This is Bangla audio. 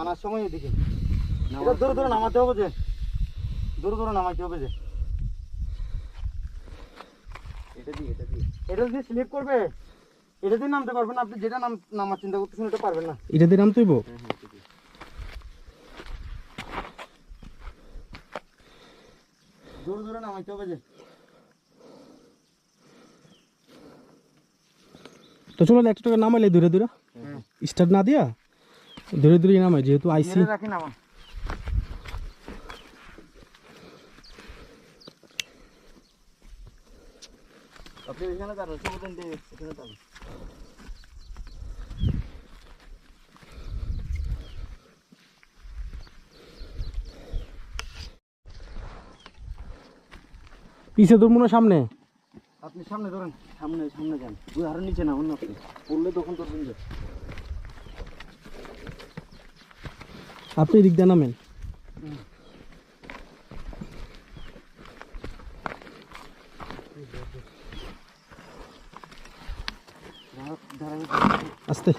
আনার সময় এদিকে। এটা দূরে দূরে নামাতে হবে যে। দূরে দূরে নামাতে হবে যে। এটা দিয়ে এটা দিয়ে। এটা যদি স্লিপ করবে। এটা দিয়ে নামতে পারবেন আপনি যেটা নাম নামার চিন্তা করতেছেন ওটা পারবেন না। এটা দিয়ে নাম তুইব হ্যাঁ হ্যাঁ দূরে দূরে নামাইতে হবে যে। তো চলো একটা টাকা নামাইলে দূরে দূরে। হ্যাঁ। স্টার্ট না দিয়া? দূরে দূরে নামাই যেহেতু আইসি। ধীরে রাখি নামা আপনি এখানে দাঁড়ান সমুদ্র দিয়ে এখানে দাঁড়ান। পিছে ধরবো না সামনে? আপনি সামনে ধরেন সামনে সামনে যান। আরও নিচে না অন্য আপনি পড়লে তখন তোর আপনি দিক দিয়ে নামেন দাঁড়া- দাঁড়াবে আস্তে